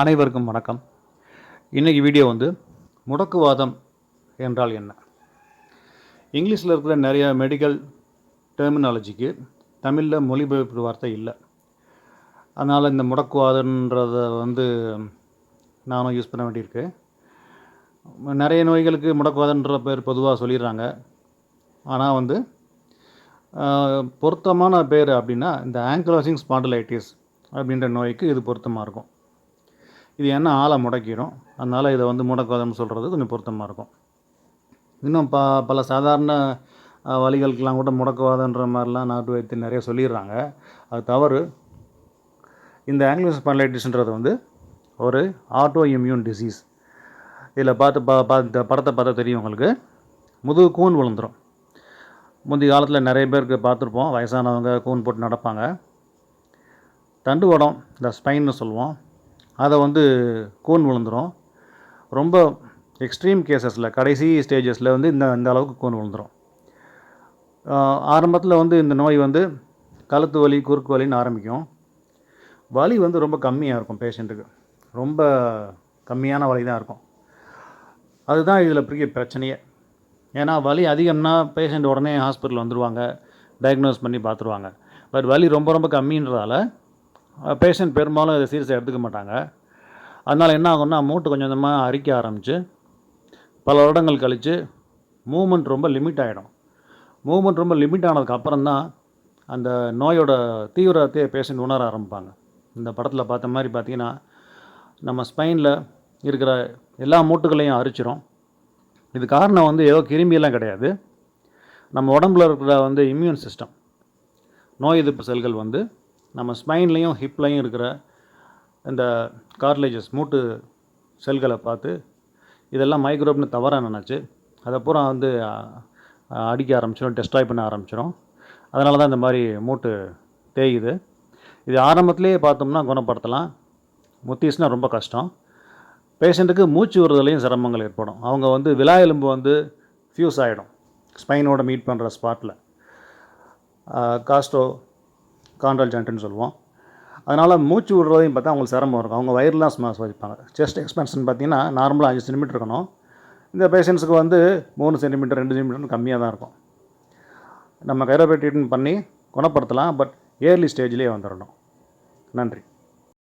அனைவருக்கும் வணக்கம். இன்றைக்கி வீடியோ வந்து முடக்குவாதம் என்றால் என்ன? இங்கிலீஷில் இருக்கிற நிறைய மெடிக்கல் டெர்மினாலஜிக்கு தமிழில் மொழிபெயர்ப்பு வார்த்தை இல்லை. அதனால் இந்த முடக்குவாதன்றதை வந்து நானும் யூஸ் பண்ண வேண்டியிருக்கு. நிறைய நோய்களுக்கு முடக்குவாதன்ற பேர் பொதுவாக சொல்லிடுறாங்க. ஆனால் வந்து பொருத்தமான பேர் அப்படின்னா இந்த ஆங்கிலோசிங் ஸ்பாண்டிலைட்டிஸ் அப்படின்ற நோய்க்கு இது பொருத்தமாக இருக்கும். இது என்ன ஆளை முடக்கிடும். அதனால் இதை வந்து முடக்குவாதம்னு சொல்கிறது கொஞ்சம் பொருத்தமாக இருக்கும். இன்னும் ப பல சாதாரண வழிகளுக்கெல்லாம் கூட முடக்குவாதன்ற மாதிரிலாம் நாட்டு வைத்தியம் நிறைய சொல்லிடுறாங்க. அது தவறு. இந்த ஆங்கிலோ ஸ்பான்லைட்டிஸ்ன்றது வந்து ஒரு ஆட்டோ இம்யூன் டிசீஸ் இதில் பார்த்து பா பா இந்த படத்தை பார்த்தா தெரியும் உங்களுக்கு. முதுகு கூன் விழுந்துடும் முந்தைய காலத்தில் நிறைய பேருக்கு பார்த்துருப்போம். வயசானவங்க கூன் போட்டு நடப்பாங்க. தண்டுவடம் இந்த ஸ்பைன்னு சொல்லுவோம். அதை வந்து கூன் விழுந்துடும் ரொம்ப எக்ஸ்ட்ரீம் கேசஸில் கடைசி ஸ்டேஜஸில் வந்து இந்த இந்த அளவுக்கு கூன் விழுந்துடும் ஆரம்பத்தில் வந்து இந்த நோய் வந்து கழுத்து வலி குறுக்கு வலின்னு ஆரம்பிக்கும். வலி வந்து ரொம்ப கம்மியாக இருக்கும் பேஷண்ட்டுக்கு ரொம்ப கம்மியான வலி தான் இருக்கும். அதுதான் இதில் பெரிய பிரச்சனையே. ஏன்னா வலி அதிகம்னா பேஷண்ட் உடனே ஹாஸ்பிட்டல் வந்துடுவாங்க டயக்னோஸ் பண்ணி பார்த்துருவாங்க பட் வலி ரொம்ப ரொம்ப கம்மின்றதால பேஷண்ட் பெரும்பாலும் இதை சீரியஸாக எடுத்துக்க மாட்டாங்க. அதனால் என்ன ஆகும்னா மூட்டு கொஞ்சம் கொஞ்சமாக அரிக்க ஆரம்பித்து பல வருடங்கள் கழித்து மூமெண்ட் ரொம்ப லிமிட் ஆகிடும் மூமெண்ட் ரொம்ப லிமிட் ஆனதுக்கு தான் அந்த நோயோட தீவிரத்தையே பேஷண்ட் உணர ஆரம்பிப்பாங்க. இந்த படத்தில் பார்த்த மாதிரி பார்த்தீங்கன்னா நம்ம ஸ்பைனில் இருக்கிற எல்லா மூட்டுகளையும் அரிச்சிரும். இது காரணம் வந்து ஏதோ கிருமியெல்லாம் கிடையாது. நம்ம உடம்புல இருக்கிற வந்து இம்யூன் சிஸ்டம் நோய் எதிர்ப்பு செல்கள் வந்து நம்ம ஸ்பைன்லேயும் ஹிப்லையும் இருக்கிற இந்த கார்லேஜஸ் மூட்டு செல்களை பார்த்து இதெல்லாம் மைக்ரோப்னு தவறாக நினச்சி அதை பூரா வந்து அடிக்க ஆரம்பிச்சிடும் டெஸ்ட்ராய் பண்ண ஆரம்பிச்சிடும் அதனால தான் இந்த மாதிரி மூட்டு தேயுது. இது ஆரம்பத்திலேயே பார்த்தோம்னா குணப்படுத்தலாம். முத்திஸ்னால் ரொம்ப கஷ்டம். பேஷண்ட்டுக்கு மூச்சு விடுறதுலையும் சிரமங்கள் ஏற்படும். அவங்க வந்து விலா எலும்பு வந்து ஃபியூஸ் ஆகிடும் ஸ்பைனோட மீட் பண்ணுற ஸ்பாட்டில் காஸ்டோ கான்ட்ரால் ஜாயிண்ட்டுன்னு சொல்லுவோம். அதனால் மூச்சு விடுறதையும் பார்த்தா அவங்களுக்கு சிரமம் இருக்கும். அவங்க வயிறுலாம் ஸ்மாஸ் வச்சுப்பாங்க செஸ்ட் எக்ஸ்பென்ஷன் பார்த்தீங்கன்னா நார்மலாக அஞ்சு சென்டிமீட்டர் இருக்கணும். இந்த பேஷண்ட்ஸுக்கு வந்து மூணு சென்டிமீட்டர் ரெண்டு சென்டிமீட்டர்னு கம்மியாக தான் இருக்கும். நம்ம கைரோபேட் ட்ரீட்மெண்ட் பண்ணி குணப்படுத்தலாம் பட் ஏர்லி ஸ்டேஜ்லேயே வந்துடணும் நன்றி.